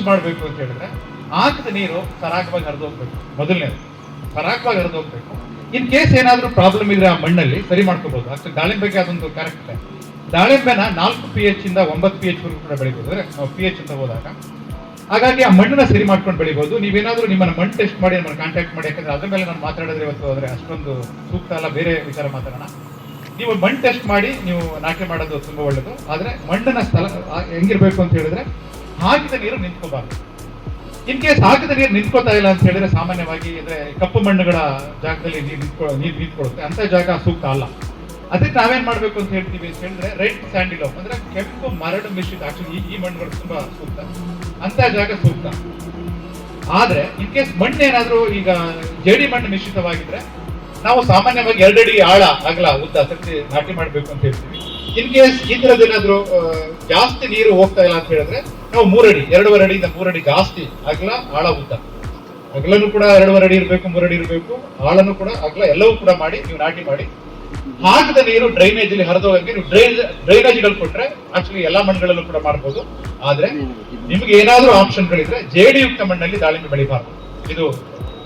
Use ಮಾಡಬೇಕು ಅಂತ ಹೇಳಿದ್ರೆ ಹಾಕಿದ ನೀರು ಸರಾಗವಾಗಿ ಹರಿದು ಹೋಗ್ಬೇಕು. ಮೊದಲನೇದು. ಸರಾಗವಾಗಿ ಹರಿದು ಹೋಗ್ಬೇಕು. ಇನ್ ಕೇಸ್ ಏನಾದ್ರೂ ಪ್ರಾಬ್ಲಮ್ ಇದ್ರೆ ಆ ಮಣ್ಣಲ್ಲಿ ಸರಿ ಮಾಡ್ಕೋಬಹುದು ಅಷ್ಟು ದಾಳಿಂಬೆಗೆ ಅದೊಂದು ಕರೆಕ್ಟ್ ದಾಳಿಂಬೆನ ನಾಲ್ಕು ಪಿ ಎಚ್ ಇಂದ ಒಂಬತ್ತು ಪಿ ಎಚ್ ವರೆಗೂ ಕೂಡ ಬೆಳಿಬಹುದು ಅಂದ್ರೆ ಪಿ ಎಚ್ ಅಂತ ಹೋದಾಗ. ಹಾಗಾಗಿ ಆ ಮಣ್ಣನ್ನ ಸರಿ ಮಾಡ್ಕೊಂಡು ಬೆಳಿಬಹುದು ನೀವೇನಾದ್ರೂ ನಿಮ್ಮನ್ನ ಮಣ್ಣು ಟೆಸ್ಟ್ ಮಾಡಿ, ನಮ್ಮನ್ನು ಕಾಂಟ್ಯಾಕ್ಟ್ ಮಾಡಿ, ಯಾಕಂದ್ರೆ ಅದ್ರ ಮೇಲೆ ನಾನು ಮಾತಾಡಿದ್ರೆ ಇವತ್ತು, ಆದ್ರೆ ಅಷ್ಟೊಂದು ಸೂಕ್ತ ಅಲ್ಲ. ಬೇರೆ ವಿಚಾರ ಮಾತಾಡೋಣ. ನೀವು ಮಣ್ಣು ಟೆಸ್ಟ್ ಮಾಡಿ ನೀವು ನಾಟಿ ಮಾಡೋದು ತುಂಬಾ ಒಳ್ಳೆಯದು ಆದರೆ ಮಣ್ಣಿನ ಸ್ಥಳ ಹೆಂಗಿರಬೇಕು ಅಂತ ಹೇಳಿದ್ರೆ ಹಾಕಿದ ನೀರು ನಿಂತ್ಕೋಬಾರ್ದು. ಇನ್ ಕೇಸ್ ಹಾಕಿದ ನೀರು ನಿಂತ್ಕೋತಾ ಇಲ್ಲ ಅಂತ ಹೇಳಿದ್ರೆ ಸಾಮಾನ್ಯವಾಗಿ ಅಂದರೆ ಕಪ್ಪು ಮಣ್ಣುಗಳ ಜಾಗದಲ್ಲಿ ನೀರು ನಿಂತ್ಕೊ, ನೀರು ನಿಂತ್ಕೊಳ್ಳುತ್ತೆ ಅಂತ ಜಾಗ ಸೂಕ್ತ ಅಲ್ಲ. ಅದಕ್ಕೆ ನಾವೇನ್ ಮಾಡ್ಬೇಕು ಅಂತ ಹೇಳ್ತೀವಿ ಅಂತ ಹೇಳಿದ್ರೆ ರೈಟ್ ಸ್ಯಾಂಡಿಲೋ ಅಂದ್ರೆ ಕೆಂಪು ಮರಳು ಮಿಶ್ರಿತ ಆಕ್ಚುಲಿ ಈ ಮಣ್ಣುಗಳು ತುಂಬಾ ಸೂಕ್ತ. ಅಂತ ಜಾಗ ಸೂಕ್ತ. ಆದ್ರೆ ಇನ್ ಕೇಸ್ ಮಣ್ಣು ಏನಾದ್ರೂ ಈಗ ಜೇಡಿ ಮಣ್ಣು ಮಿಶ್ರಿತವಾಗಿದ್ರೆ ನಾವು ಸಾಮಾನ್ಯವಾಗಿ ಎರಡಡಿ ಆಳ, ಅಗಲ, ಉದ್ದ ಸತ್ತಿ ನಾಟಿ ಮಾಡಬೇಕು ಅಂತ ಹೇಳ್ತೀವಿ. ಇನ್ ಕೇಸ್ ಈ ತರದೇನಾದ್ರೂ ಏನಾದ್ರು ಜಾಸ್ತಿ ನೀರು ಹೋಗ್ತಾ ಇಲ್ಲ ಅಂತ ಹೇಳಿದ್ರೆ, ನಾವು ಮೂರಡಿ, ಎರಡೂವರೆ ಅಡಿಯಿಂದ ಮೂರಡಿ ಜಾಸ್ತಿ ಅಗಲ, ಆಳ, ಉದ್ದ. ಅಗಲನು ಕೂಡ ಎರಡೂವರೆ ಅಡಿ ಇರಬೇಕು, ಮೂರಡಿ ಇರಬೇಕು, ಆಳನು ಕೂಡ ಅಗಲ ಎಲ್ಲವೂ ಕೂಡ ಮಾಡಿ ನೀವು ನಾಟಿ ಮಾಡಿ. ಹಾಕದ ನೀರು ಡ್ರೈನೇಜ್ ಅಲ್ಲಿ ಹರಿದೋಗಂಗೆ ನೀವು ಡ್ರೈನೇಜ್ ಡ್ರೈನೇಜ್ಗಳು ಕೊಟ್ರೆ ಆಕ್ಚುಲಿ ಎಲ್ಲಾ ಮಣ್ಣುಗಳಲ್ಲೂ ಕೂಡ ಮಾಡ್ಬೋದು. ಆದ್ರೆ ನಿಮ್ಗೆ ಏನಾದ್ರೂ ಆಪ್ಷನ್ಗಳಿದ್ರೆ ಜೇಡಿಯುಕ್ತ ಮಣ್ಣಲ್ಲಿ ದಾಳಿಂಬೆ ಬೆಳಿಬಾರ್ದು. ಇದು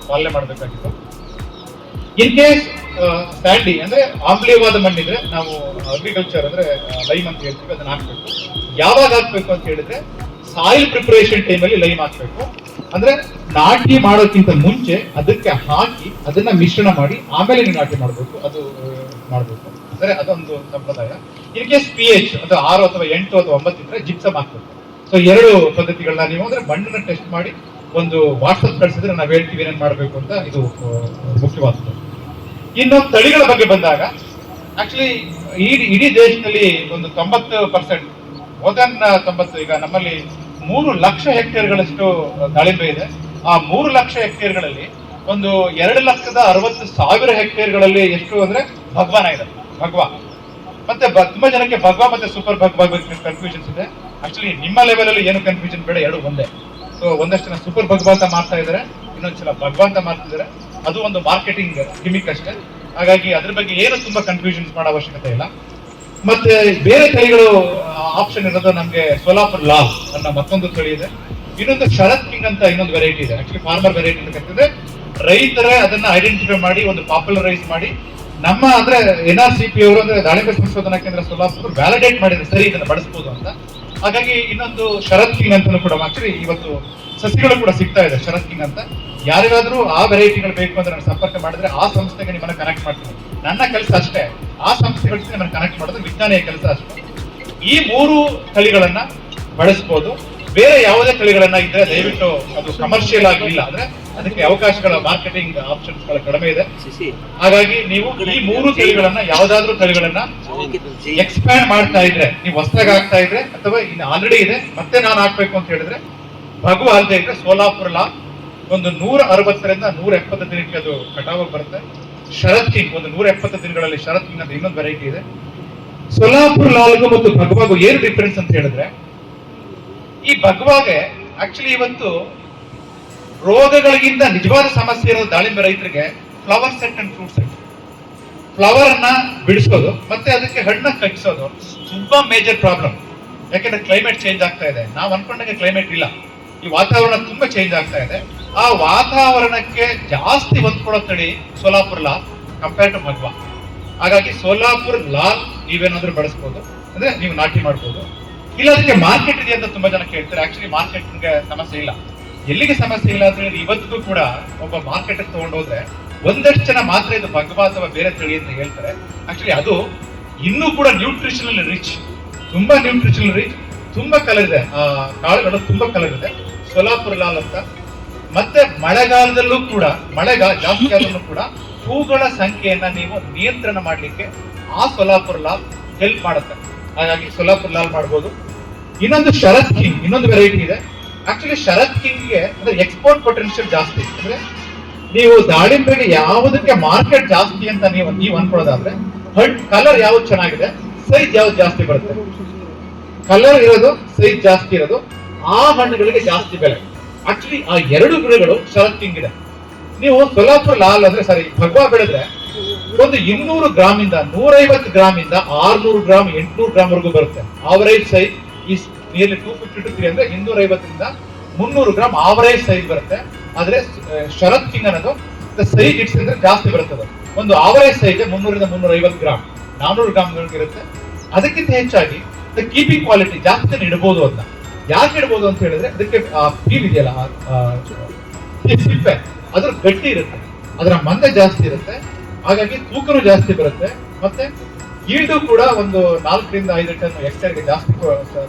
ಪಾಲನೆ ಮಾಡಬೇಕಾಗಿತ್ತು. ಇನ್ ಕೇಸ್ ಸ್ಯಾಂಡಿ ಅಂದ್ರೆ ಆಮ್ಲೀಯವಾದ ಮಣ್ಣಿದ್ರೆ ನಾವು ಅಗ್ರಿಕಲ್ಚರ್ ಅಂದ್ರೆ ಲೈಮ್ ಅಂತ ಹೇಳ್ತೀವಿ, ಅದನ್ನ ಹಾಕ್ಬೇಕು. ಯಾವಾಗ ಹಾಕ್ಬೇಕು ಅಂತ ಹೇಳಿದ್ರೆ ಸಾಯಿಲ್ ಪ್ರಿಪರೇಷನ್ ಟೈಮಲ್ಲಿ ಲೈಮ್ ಹಾಕ್ಬೇಕು. ಅಂದ್ರೆ ನಾಟಿ ಮಾಡೋಕ್ಕಿಂತ ಮುಂಚೆ ಅದಕ್ಕೆ ಹಾಕಿ ಅದನ್ನ ಮಿಶ್ರಣ ಮಾಡಿ ಆಮೇಲೆ ನೀವು ನಾಟಿ ಮಾಡಬೇಕು, ಅದು ಮಾಡಬೇಕು. ಅಂದ್ರೆ ಅದೊಂದು ಸಂಪ್ರದಾಯ. ಇನ್ ಕೇಸ್ ಪಿ ಎಚ್ ಅದು ಆರು ಅಥವಾ ಎಂಟು ಅಥವಾ ಒಂಬತ್ತು ಇದ್ರೆ ಜಿಪ್ಸಮ್ ಹಾಕ್ಬೇಕು. ಸೊ ಎರಡು ಪದ್ಧತಿಗಳನ್ನ ನೀವು ಅಂದ್ರೆ ಮಣ್ಣನ್ನ ಟೆಸ್ಟ್ ಮಾಡಿ ಒಂದು ವಾಟ್ಸಪ್ ಕಳಿಸಿದ್ರೆ ನಾವು ಹೇಳ್ತೀವಿ ಏನೇನು ಮಾಡಬೇಕು ಅಂತ ಇದು ಮುಖ್ಯವಾದದ್ದು. ಇನ್ನು ತಳಿಗಳ ಬಗ್ಗೆ ಬಂದಾಗ ಆಕ್ಚುಲಿ ಇಡೀ ಇಡೀ ದೇಶದಲ್ಲಿ ಒಂದು ತೊಂಬತ್ತು ಪರ್ಸೆಂಟ್ ಮೋದನ್ ತೊಂಬತ್ತು, ಈಗ ನಮ್ಮಲ್ಲಿ ಮೂರು ಲಕ್ಷ ಹೆಕ್ಟೇರ್ಗಳಷ್ಟು ದಾಳಿಂಬೆ ಇದೆ. ಆ ಮೂರು ಲಕ್ಷ ಹೆಕ್ಟೇರ್ಗಳಲ್ಲಿ ಒಂದು ಎರಡು ಲಕ್ಷದ ಅರವತ್ತು ಸಾವಿರ ಹೆಕ್ಟೇರ್ಗಳಲ್ಲಿ ಎಷ್ಟು ಅಂದ್ರೆ ಭಗವಾನ ಇದೆ. ಭಗವಾ. ಮತ್ತೆ ತುಂಬಾ ಜನಕ್ಕೆ ಭಗವಾ ಮತ್ತೆ ಸೂಪರ್ ಭಗವಾ ಬಗ್ಗೆ ಕನ್ಫ್ಯೂಷನ್ಸ್ ಇದೆ. ಆಕ್ಚುಲಿ ನಿಮ್ಮ ಲೆವೆಲಲ್ಲಿ ಏನು ಕನ್ಫ್ಯೂಷನ್ ಬೇಡ, ಎರಡು ಒಂದೇ. ಸೊ ಒಂದಷ್ಟು ಜನ ಸೂಪರ್ ಭಗವಾ ಅಂತ ಮಾಡ್ತಾ ಇದ್ದಾರೆ. ಇನ್ನೊಂದು ಸಲ ಭಗವಂತ ಮಾಡ್ತಿದ್ದಾರೆ ಅದು ಒಂದು ಮಾರ್ಕೆಟಿಂಗ್ ಗಿಮಿಕ್ ಅಷ್ಟೇ. ಹಾಗಾಗಿ ಅದ್ರ ಬಗ್ಗೆ ಏನು ತುಂಬಾ ಕನ್ಫ್ಯೂಷನ್ಸ್ ಮಾಡೋ ಅವಶ್ಯಕತೆ ಇಲ್ಲ. ಮತ್ತೆ ಬೇರೆ ತಳಿಗಳು ಆಪ್ಷನ್ ಇರೋದು ನಮ್ಗೆ ಸೋಲಾಪುರ್ ಲಾಲ್ ಅನ್ನೋ ಮತ್ತೊಂದು ತಳಿ ಇದೆ. ಇನ್ನೊಂದು ಶರತ್ ಕಿಂಗ್ ಅಂತ ಇನ್ನೊಂದು ವೆರೈಟಿ ಇದೆ. ಆಕ್ಚುಲಿ ಫಾರ್ಮರ್ ವೆರೈಟಿ ಅಂತ ಕರಿತಿದ್ರೆ ರೈತರೇ ಅದನ್ನ ಐಡೆಂಟಿಫೈ ಮಾಡಿ, ಒಂದು ಪಾಪ್ಯುಲರೈಸ್ ಮಾಡಿ. ನಮ್ಮ ಅಂದ್ರೆ ಎನ್ ಆರ್ ಸಿ ಪಿ ಅವರು ಅಂದ್ರೆ ದಾಳಿಂಬೆ ಸಂಶೋಧನಾ ಕೇಂದ್ರ ಸೋಲಾಪುರ್ ವ್ಯಾಲಿಡೇಟ್ ಮಾಡಿದ್ರೆ ಸರಿ ಇದನ್ನ ಬಳಸಬಹುದು ಅಂತ. ಹಾಗಾಗಿ ಇನ್ನೊಂದು ಶರತ್ ಕಿಂಗ್ ಅಂತ ಕೂಡ ಆಕ್ಚುಲಿ ಇವತ್ತು ಸಸಿಗಳು ಕೂಡ ಸಿಗ್ತಾ ಇದೆ ಶರತ್ ಕಿಂಗ್ ಅಂತ. ಯಾರಿಗಾದ್ರೂ ಆ ವೆರೈಟಿಗಳು ಬೇಕು ಅಂದ್ರೆ ನಾನು ಸಂಪರ್ಕ ಮಾಡಿದ್ರೆ ಆ ಸಂಸ್ಥೆಗೆ ನಿಮ್ಮನ್ನ ಕನೆಕ್ಟ್ ಮಾಡ್ತೀನಿ. ನನ್ನ ಕೆಲಸ ಅಷ್ಟೇ. ಆ ಸಂಸ್ಥೆಗಳ ಜೊತೆ ನಿಮ್ಮನ್ನ ಕನೆಕ್ಟ್ ಮಾಡೋದು ವಿಜ್ಞಾನಿಯ ಕೆಲಸ ಅಷ್ಟೇ. ಈ ಮೂರು ತಳಿಗಳನ್ನ ಬಳಸ್ಬೋದು. ಬೇರೆ ಯಾವುದೇ ತಳಿಗಳನ್ನ ಇದ್ರೆ ದಯವಿಟ್ಟು ಅದು ಕಮರ್ಷಿಯಲ್ ಆಗಿ ಇಲ್ಲ. ಅಂದ್ರೆ ಅದಕ್ಕೆ ಅವಕಾಶಗಳ ಮಾರ್ಕೆಟಿಂಗ್ ಆಪ್ಷನ್ಸ್ಗಳ ಕಡಿಮೆ ಇದೆ. ಹಾಗಾಗಿ ನೀವು ಈ ಮೂರು ತಳಿಗಳನ್ನ ಯಾವ್ದಾದ್ರೂ ತಳಿಗಳನ್ನ ಎಕ್ಸ್ಪ್ಯಾಂಡ್ ಮಾಡ್ತಾ ಇದ್ರೆ ನೀವು ಹೊಸದಾಗಿ ಆಗ್ತಾ ಇದ್ರೆ ಅಥವಾ ಇನ್ನು ಆಲ್ರೆಡಿ ಇದೆ ಮತ್ತೆ ನಾನು ಹಾಕ್ಬೇಕು ಅಂತ ಹೇಳಿದ್ರೆ ಭಗವ ಅಲ್ಲದೆ ಇದ್ರೆ ಸೋಲಾಪುರ ಲಾ ಒಂದು ನೂರ ಅರವತ್ತರಿಂದ ನೂರ ಎಪ್ಪತ್ತು ದಿನಕ್ಕೆ ಅದು ಕಟಾವಾಗಿ ಬರುತ್ತೆ. ಶರತ್ ಕಿಂಗ್ ಒಂದು ನೂರ ಎಪ್ಪತ್ತು ದಿನಗಳಲ್ಲಿ ಶರತ್ ಕಿಂಗ್ ಅಂತ ಇನ್ನೊಂದು ವೆರೈಟಿ ಇದೆ. ಸೋಲಾಪುರ ಲಾಲ್ಗೂ ಮತ್ತು ಭಗವಾಗೂ ಏನು ಡಿಫರೆನ್ಸ್ ಅಂತ ಹೇಳಿದ್ರೆ, ಈ ಭಗವಾಗೆ ಆಕ್ಚುಲಿ ಇವತ್ತು ರೋಗಗಳಿಗಿಂತ ನಿಜವಾದ ಸಮಸ್ಯೆ ಇರೋದು ದಾಳಿಂಬೆ ರೈತರಿಗೆ flower set and fruit set flower ಅನ್ನ ಬಿಡಿಸೋದು, ಮತ್ತೆ ಅದಕ್ಕೆ ಹಣ್ಣ ಕಟ್ಟಿಸೋದು, ತುಂಬಾ ಮೇಜರ್ ಪ್ರಾಬ್ಲಮ್ ಯಾಕೆಂದ್ರೆ ಕ್ಲೈಮೇಟ್ ಚೇಂಜ್ ಆಗ್ತಾ ಇದೆ. ನಾವು ಅನ್ಕೊಂಡಂಗೆ ಕ್ಲೈಮೇಟ್ ಇಲ್ಲ. ಈ ವಾತಾವರಣ ತುಂಬಾ ಚೇಂಜ್ ಆಗ್ತಾ ಇದೆ. ಆ ವಾತಾವರಣಕ್ಕೆ ಜಾಸ್ತಿ ಹೊಂದ್ಕೊಳ್ಳೋ ತಳಿ ಸೋಲಾಪುರ್ ಲಾ ಕಂಪೇರ್ ಟು ಮಧ್ವ ಹಾಗಾಗಿ ಸೋಲಾಪುರ್ ಲಾಲ್ ನೀವೇನಾದ್ರೂ ಬಳಸ್ಬೋದು, ಅಂದ್ರೆ ನೀವು ನಾಟಿ ಮಾಡ್ಬೋದು. ಇಲ್ಲ, ಅದಕ್ಕೆ ಮಾರ್ಕೆಟ್ ಇದೆ ಅಂತ ತುಂಬಾ ಜನ ಕೇಳ್ತಾರೆ. ಆಕ್ಚುಲಿ ಮಾರ್ಕೆಟ್ಗೆ ಸಮಸ್ಯೆ ಇಲ್ಲ. ಎಲ್ಲಿಗೆ ಸಮಸ್ಯೆ ಇಲ್ಲ ಅಂದ್ರೆ ಇವತ್ತಿಗೂ ಕೂಡ ಒಬ್ಬ ಮಾರ್ಕೆಟ್ ತಗೊಂಡೋದ್ರೆ ಒಂದಷ್ಟು ಜನ ಮಾತ್ರ ಇದು ಭಗವಾ ಅಥವಾ ಬೇರೆ ತಳಿ ಅಂತ ಹೇಳ್ತಾರೆ. ಆಕ್ಚುಲಿ ಅದು ಇನ್ನೂ ಕೂಡ ನ್ಯೂಟ್ರಿಷನಲ್ ರಿಚ್ ತುಂಬಾ ನ್ಯೂಟ್ರಿಷನಲ್ ರಿಚ್ ತುಂಬಾ ಕಲರ್ ಇದೆ ಆ, ಕಾಳುಗಳು ತುಂಬಾ ಕಲರ್ ಇದೆ ಸೋಲಾಪುರ ಲಾಲ್ ಅಂತ. ಮತ್ತೆ ಮಳೆಗಾಲದಲ್ಲೂ ಕೂಡ, ಮಳೆಗಾಲ ಜಾಸ್ತಿ ಆದ್ರೂ ಕೂಡ ಹೂಗಳ ಸಂಖ್ಯೆಯನ್ನ ನೀವು ನಿಯಂತ್ರಣ ಮಾಡಲಿಕ್ಕೆ ಆ ಸೋಲಾಪುರ ಲಾಲ್ ಹೆಲ್ಪ್ ಮಾಡುತ್ತೆ. ಹಾಗಾಗಿ ಸೋಲಾಪುರ ಲಾಲ್ ಮಾಡ್ಬೋದು. ಇನ್ನೊಂದು ಶರತ್ ಕಿಂಗ್, ಇನ್ನೊಂದು ವೆರೈಟಿ ಇದೆ. ಆಕ್ಚುಲಿ ಶರತ್ ಕಿಂಗ್ಗೆ ಅಂದ್ರೆ ಎಕ್ಸ್ಪೋರ್ಟ್ ಪೊಟೆನ್ಷಿಯಲ್ ಜಾಸ್ತಿ. ಅಂದ್ರೆ ನೀವು ದಾಳಿಂಬೆಗೆ ಯಾವುದಕ್ಕೆ ಮಾರ್ಕೆಟ್ ಜಾಸ್ತಿ ಅಂತ ನೀವು ನೀವು ಅನ್ಕೊಳ್ಳೋದಾದ್ರೆ ಹಣ್ ಕಲರ್ ಯಾವ್ದು ಚೆನ್ನಾಗಿದೆ ಸೈಜ್ ಯಾವ್ದು ಜಾಸ್ತಿ ಬರುತ್ತೆ? ಕಲರ್ ಇರೋದು ಸೈಜ್ ಜಾಸ್ತಿ ಇರೋದು, ಆ ಹಣ್ಣುಗಳಿಗೆ ಜಾಸ್ತಿ ಬೆಲೆ. ಆಕ್ಚುಲಿ ಆ ಎರಡು ಗಿಡಗಳು ಶರತ್ತಿಂಗ್ ಗಿಡ. ನೀವು ಸೊಲಾಪುರ್ ಲಾಲ್ ಅಂದ್ರೆ ಸಾರಿ, ಭಗವಾ ಬೆಳೆದ್ರೆ ಒಂದು ಇನ್ನೂರು ಗ್ರಾಮ್ ಇಂದ ನೂರೈವತ್ತು ಗ್ರಾಮ್ ಇಂದ ಆರ್ನೂರು ಗ್ರಾಮ್, ಎಂಟುನೂರು ಗ್ರಾಮ್ ವರೆಗೂ ಬರುತ್ತೆ. ಆವರೇಜ್ ಸೈಜ್ ಈ nearly two fifty to three ಅಂದ್ರೆ ಇನ್ನೂರ ಐವತ್ತರಿಂದ ಮುನ್ನೂರು ಗ್ರಾಮ್ ಆವರೇಜ್ ಸೈಜ್ ಬರುತ್ತೆ. ಆದ್ರೆ ಶರತ್ ಕಿಂಗ್ ಅನ್ನೋದು ಸೈಜ್ ಇಟ್ಸ್ ಅಂದ್ರೆ ಜಾಸ್ತಿ ಬರುತ್ತದೆ ಒಂದು ಆವರೇಜ್ ಸೈಜ್ ಮುನ್ನೂರಿಂದ ಮುನ್ನೂರ ಐವತ್ತು ಗ್ರಾಮ್ ನಾನ್ನೂರು ಗ್ರಾಮ್ ಇರುತ್ತೆ. ಅದಕ್ಕಿಂತ ಹೆಚ್ಚಾಗಿ ಕೀಪಿಂಗ್ ಕ್ವಾಲಿಟಿ ಜಾಸ್ತಿ ಇಡಬಹುದು ಅಂತ. ಯಾಕೆ ಇಡಬಹುದು ಅಂತ ಹೇಳಿದ್ರೆ ಅದಕ್ಕೆ ಫೀಲ್ ಇದೆಯಲ್ಲ ಸಿಪ್ಪೆ. ಅದ್ರ ಗಟ್ಟಿ ಇರುತ್ತೆ. ಅದರ ಮಂದ ಜಾಸ್ತಿ ಇರುತ್ತೆ. ಹಾಗಾಗಿ ತೂಕನೂ ಜಾಸ್ತಿ ಬರುತ್ತೆ. ಮತ್ತೆ ಈಲ್ಡು ಕೂಡ ಒಂದು ನಾಲ್ಕರಿಂದ ಐದು ಟನ್ ಹೆಕ್ಟೇರ್ಗೆ ಜಾಸ್ತಿ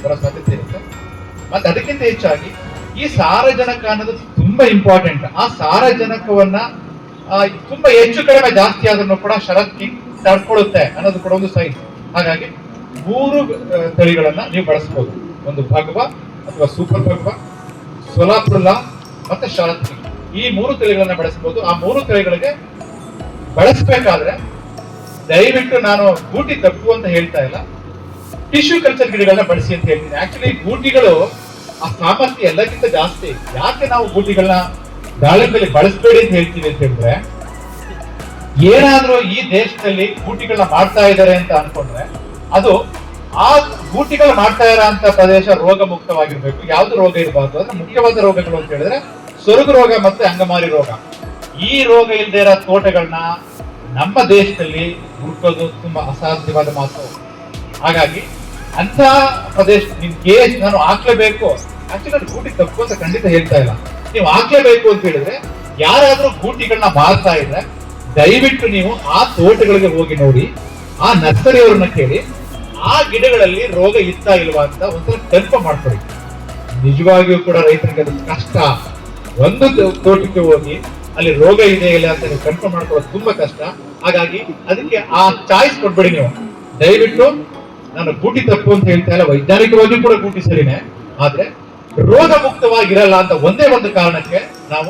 ಬರೋ ಸಾಧ್ಯತೆ ಇರುತ್ತೆ. ಮತ್ತೆ ಅದಕ್ಕಿಂತ ಹೆಚ್ಚಾಗಿ ಈ ಸಾರಜನಕ ಅನ್ನೋದು ತುಂಬಾ ಇಂಪಾರ್ಟೆಂಟ್ ಆ ಸಾರಜನಕವನ್ನ ತುಂಬಾ ಹೆಚ್ಚು ಕಡಿಮೆ ಜಾಸ್ತಿ ಆದ್ರೂ ಕೂಡ ಶರತ್ ಕಿಂಗ್ ತಡ್ಕೊಳ್ಳುತ್ತೆ ಅನ್ನೋದು ಕೂಡ ಒಂದು ಸೈನ್ ಹಾಗಾಗಿ ಮೂರು ತಳಿಗಳನ್ನ ನೀವು ಬಳಸಬಹುದು ಒಂದು ಭಗವ ಅಥವಾ ಸೂಪರ್ ಭಗವ, ಸೋಲಾಪುರ್ಲ ಮತ್ತೆ ಶರತ್ ಈ ಮೂರು ತಳಿಗಳನ್ನ ಬಳಸಬಹುದು ಆ ಮೂರು ತಳಿಗಳಿಗೆ ಬಳಸಬೇಕಾದ್ರೆ ದಯವಿಟ್ಟು ನಾನು ಗೂಟಿ ತಪ್ಪು ಅಂತ ಹೇಳ್ತಾ ಇಲ್ಲ. ಟಿಶ್ಯೂ ಕಲ್ಚರ್ ಗಿಡಗಳನ್ನ ಬಳಸಿ ಅಂತ ಹೇಳ್ತೀನಿ. ಆಕ್ಚುಲಿ ಗೂಟಿಗಳು ಆ ಸಾಮರ್ಥ್ಯ ಎಲ್ಲಕ್ಕಿಂತ ಜಾಸ್ತಿ. ಯಾಕೆ ನಾವು ಗೂಟಿಗಳನ್ನ ದಾಳಿಂಬೆಲಿ ಬಳಸಬೇಡಿ ಅಂತ ಹೇಳ್ತೀವಿ ಅಂತ ಹೇಳಿದ್ರೆ, ಏನಾದ್ರೂ ಈ ದೇಶದಲ್ಲಿ ಗೂಟಿಗಳನ್ನ ಮಾಡ್ತಾ ಇದ್ದಾರೆ ಅಂತ ಅನ್ಕೊಂಡ್ರೆ ಅದು ಆ ಗೂಟಿಗಳು ಮಾಡ್ತಾ ಇರೋಂತ ಪ್ರದೇಶ ರೋಗ ಮುಕ್ತವಾಗಿರ್ಬೇಕು ಯಾವ್ದು ರೋಗ ಇರಬಾರ್ದು? ಅಂದ್ರೆ ಮುಖ್ಯವಾದ ರೋಗಗಳು ಅಂತ ಹೇಳಿದ್ರೆ ಸೊರಗು ರೋಗ ಮತ್ತೆ ಅಂಗಮಾರಿ ರೋಗ. ಈ ರೋಗ ಇಲ್ಲದೆ ಇರೋ ತೋಟಗಳನ್ನ ನಮ್ಮ ದೇಶದಲ್ಲಿ ಹುಡುಕೋದು ತುಂಬಾ ಅಸಾಧ್ಯವಾದ ಮಾತು. ಹಾಗಾಗಿ ಅಂತ ಪ್ರದೇಶ ನಿಮ್ ಕೇಸ್ ನಾನು ಹಾಕ್ಲೇಬೇಕು. ಆಕ್ಚುಲಿ ಗೂಟಿ ತಪ್ಪು ಅಂತ ಖಂಡಿತ ಹೇಳ್ತಾ ಇಲ್ಲ. ನೀವು ಹಾಕ್ಲೇಬೇಕು ಅಂತ ಹೇಳಿದ್ರೆ ಯಾರಾದ್ರೂ ಗೂಟಿಗಳನ್ನ ಮಾರ್ತಾ ಇದ್ರೆ ದಯವಿಟ್ಟು ನೀವು ಆ ತೋಟಗಳಿಗೆ ಹೋಗಿ ನೋಡಿ, ಆ ನರ್ಸರಿ ಅವ್ರನ್ನ ಕೇಳಿ ಆ ಗಿಡಗಳಲ್ಲಿ ರೋಗ ಇತ್ತಾ ಇಲ್ವಾ ಅಂತ ಒಂದ್ಸಲ ಕಲ್ಪ ಮಾಡ್ಕೊಳ್ಳಿ ನಿಜವಾಗಿಯೂ ಕೂಡ ರೈತರಿಗೆ ಅದು ಕಷ್ಟ. ಒಂದು ತೋಟಕ್ಕೆ ಹೋಗಿ ಅಲ್ಲಿ ರೋಗ ಇದೆ ಇಲ್ಲ ಅಂತ ನೀವು ಮಾಡ್ಕೊಳ್ಳೋದು ತುಂಬಾ ಕಷ್ಟ. ಹಾಗಾಗಿ ಅದಕ್ಕೆ ಆ ಚಾಯ್ಸ್ ಕೊಡ್ಬೇಡಿ ನೀವು. ದಯವಿಟ್ಟು ನಾನು ಗೂಟಿ ತಪ್ಪು ಅಂತ ಹೇಳ್ತಾ ಇಲ್ಲ, ವೈಜ್ಞಾನಿಕವಾಗಿ ಕೂಡ ಗೂಟಿ ಸರಿನೇ. ಆದ್ರೆ ರೋಗ ಮುಕ್ತವಾಗಿರಲ್ಲ ಅಂತ ಒಂದೇ ಒಂದು ಕಾರಣಕ್ಕೆ ನಾವು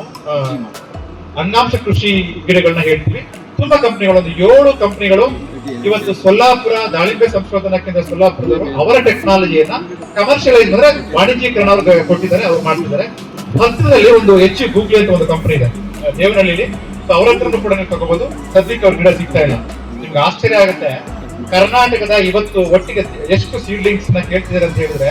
ಅಂಗಾಂಶ ಕೃಷಿ ಗಿಡಗಳನ್ನ ಹೇಳ್ತೀವಿ. ತುಂಬಾ ಕಂಪ್ನಿಗಳು ಒಂದು ಏಳು ಕಂಪನಿಗಳು ಇವತ್ತು ಸೊಲ್ಲಾಪುರ ದಾಳಿಂಬೆ ಸಂಶೋಧನಾ ಕೇಂದ್ರ ಸೊಲ್ಲಾಪುರದವರು ಅವರ ಟೆಕ್ನಾಲಜಿಯನ್ನ ಕಮರ್ಷಿಯಲೈಸ್ ಅಂದ್ರೆ ವಾಣಿಜ್ಯೀಕರಣ ಕೊಟ್ಟಿದ್ದಾರೆ, ಅವ್ರು ಮಾಡ್ತಿದ್ದಾರೆ. ಹತ್ತಿರದಲ್ಲಿ ಒಂದು ಹೆಚ್ಚು ಗೂಗ್ಲಿ ಅಂತ ಒಂದು ಕಂಪನಿ ಇದೆ ದೇವನಹಳ್ಳಿ ದೇವನಹಳ್ಳಿಲಿ. ಅವ್ರ ಹತ್ರನೂ ಕೂಡ ನೀವು ತಗೋಬಹುದು ಸದ್ಯಕ್ಕೆ ಅವ್ರ ಗಿಡ ಸಿಗ್ತಾ ಇಲ್ಲ. ನಿಮ್ಗೆ ಆಶ್ಚರ್ಯ ಆಗುತ್ತೆ. ಕರ್ನಾಟಕದ ಇವತ್ತು ಒಟ್ಟಿಗೆ ಎಷ್ಟು ಸೀಡ್ಲಿಂಗ್ಸ್ನ ಕೇಳ್ತಿದ್ದಾರೆ ಅಂತ ಹೇಳಿದ್ರೆ,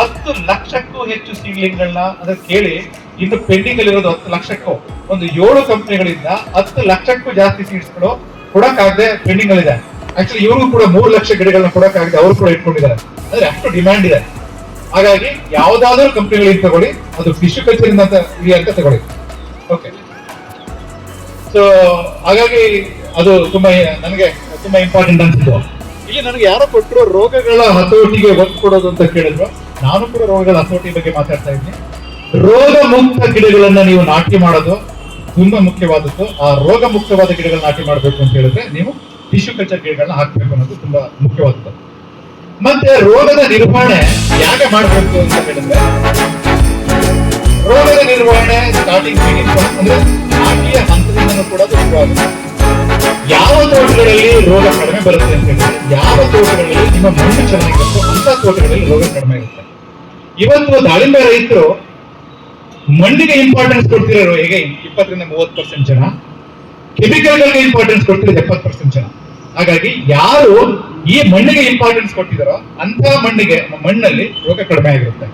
ಹತ್ತು ಲಕ್ಷಕ್ಕೂ ಹೆಚ್ಚು ಸೀಡ್ಲಿಂಗ್ ಗಳನ್ನ ಕೇಳಿ ಇನ್ನು ಪೆಂಡಿಂಗ್ ಅಲ್ಲಿರೋದು ಹತ್ತು ಲಕ್ಷಕ್ಕೂ, ಒಂದು ಏಳು ಕಂಪನಿಗಳಿಂದ ಹತ್ತು ಲಕ್ಷಕ್ಕೂ ಜಾಸ್ತಿ ಸೀಡ್ಸ್ಗಳು ಕೊಡಕ್ಕಾಗದೆ ಪೆಂಡಿಂಗ್ ಇದೆ. ಆಕ್ಚುಲಿ ಇವರು ಕೂಡ ಮೂರು ಲಕ್ಷ ಗಿಡಗಳನ್ನ ಕೊಡಕ್ಕಾಗದೆ, ಅವರು ಕೂಡ ಇಟ್ಕೊಂಡಿದ್ದಾರೆ. ಅಂದ್ರೆ ಅಷ್ಟು ಡಿಮ್ಯಾಂಡ್ ಇದೆ. ಹಾಗಾಗಿ ಯಾವ್ದಾದ್ರು ಕಂಪ್ನಿಗಳಿಗೆ ತಗೊಳ್ಳಿ, ಅದು ಟಿಶ್ಯೂ ಕಲ್ಚರ್ ಇಂದ ಅಂತ ಇದೆ ಅಂತ ತಗೊಳ್ಳಿ. ಓಕೆ ಸೊ ಹಾಗಾಗಿ ಅದು ತುಂಬಾ ನನಗೆ ತುಂಬಾ ಇಂಪಾರ್ಟೆಂಟ್ ಅನ್ಸಿದ್ದು ಇಲ್ಲಿ ನನಗೆ ಯಾರೋ ಕೊಟ್ಟರು ರೋಗಗಳ ಹತೋಟಿಗೆ ಒತ್ತು ಕೊಡೋದು ಅಂತ ಕೇಳಿದ್ರು. ನಾನು ಕೂಡ ರೋಗಗಳ ಹತೋಟಿ ಬಗ್ಗೆ ಮಾತಾಡ್ತಾ ಇದ್ದೀನಿ. ರೋಗ ಮುಕ್ತ ಗಿಡಗಳನ್ನ ನೀವು ನಾಟಿ ಮಾಡೋದು ತುಂಬಾ ಮುಖ್ಯವಾದದ್ದು. ಆ ರೋಗ ಮುಕ್ತವಾದ ಗಿಡಗಳನ್ನ ನಾಟಿ ಮಾಡಬೇಕು ಅಂತ ಹೇಳಿದ್ರೆ ನೀವು ಟಿಶ್ಯೂ ಕಲ್ಚರ್ ಗಿಡಗಳನ್ನ ಹಾಕ್ಬೇಕು ಅನ್ನೋದು ತುಂಬಾ ಮುಖ್ಯವಾದದ್ದು ಮತ್ತೆ ರೋಗದ ನಿರ್ವಹಣೆ ಯಾಕೆ ಮಾಡಬೇಕು ಅಂತ ಹೇಳಿದ್ರೆ, ರೋಗದ ನಿರ್ವಹಣೆ ಸ್ಟಾರ್ಟಿಂಗ್ ಅಂದ್ರೆ ನಾಟಿಯ ಹಂತದಿಂದನೂ ಕೂಡ ಯಾವ ತೋಟಗಳಲ್ಲಿ ರೋಗ ಕಡಿಮೆ ಬರುತ್ತೆ ಅಂತ ಹೇಳಿದ್ರೆ, ಯಾವ ತೋಟಗಳಲ್ಲಿ ನಿಮ್ಮ ಮಣ್ಣು ಚೆನ್ನಾಗಿರುತ್ತೋ ಅಂತ ತೋಟಗಳಲ್ಲಿ ರೋಗ ಕಡಿಮೆ ಇರುತ್ತೆ ಇವತ್ತು ದಾಳಿಂಬೆ ರೈತರು ಮಣ್ಣಿಗೆ ಇಂಪಾರ್ಟೆನ್ಸ್ ಕೊಡ್ತಿರೋ ಹೇಗೆ? ಇಪ್ಪತ್ತರಿಂದ ಮೂವತ್ತು ಪರ್ಸೆಂಟ್ ಜನ. ಕೆಮಿಕಲ್ಗಳಿಗೆ ಇಂಪಾರ್ಟೆನ್ಸ್ ಕೊಡ್ತಿರೋದು ಎಪ್ಪತ್ತು ಪರ್ಸೆಂಟ್ ಜನ. ಹಾಗಾಗಿ ಯಾರು ಈ ಮಣ್ಣಿಗೆ ಇಂಪಾರ್ಟೆನ್ಸ್ ಕೊಟ್ಟಿದಾರೋ ಅಂತ ಮಣ್ಣಿಗೆ ಮಣ್ಣಲ್ಲಿ ರೋಗ ಕಡಿಮೆ ಆಗಿರುತ್ತೆ.